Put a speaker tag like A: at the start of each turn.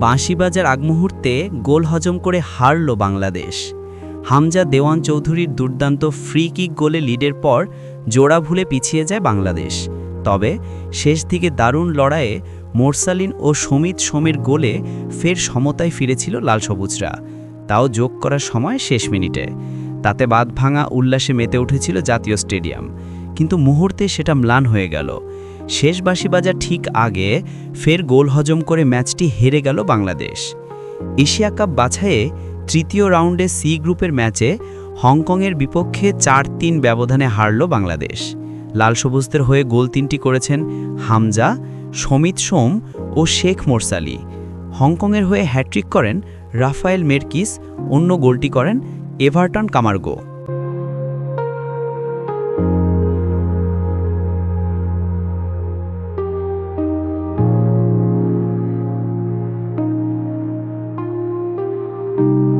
A: বাঁশি বাজার আগ মুহূর্তে গোল হজম করে হারল বাংলাদেশ। হামজা দেওয়ান চৌধুরীর দুর্দান্ত ফ্রি কিক গোলে লিডের পর জোড়া ভুলে পিছিয়ে যায় বাংলাদেশ। তবে শেষ দিকে দারুণ লড়াইয়ে মোরসালিন ও সমিত সোমের গোলে ফের সমতায় ফিরেছিল লাল সবুজরা। তাও যোগ করার সময় শেষ মিনিটে। তাতে বাদ ভাঙা উল্লাসে মেতে উঠেছিল জাতীয় স্টেডিয়াম। কিন্তু মুহূর্তে সেটা ম্লান হয়ে গেল। শেষ বাঁশি বাজার ঠিক আগে ফের গোল হজম করে ম্যাচটি হেরে গেল বাংলাদেশ। এশিয়া কাপ বাছাইয়ে তৃতীয় রাউন্ডে সি গ্রুপের ম্যাচে হংকংয়ের বিপক্ষে চার তিন ব্যবধানে হারল বাংলাদেশ। লাল সবুজদের হয়ে গোল তিনটি করেছেন হামজা, সমিত সোম ও শেখ মোরসালি। হংকংয়ের হয়ে হ্যাট্রিক করেন রাফায়েল মেরকিস, অন্য গোলটি করেন এভারটন কামার্গো। thank you.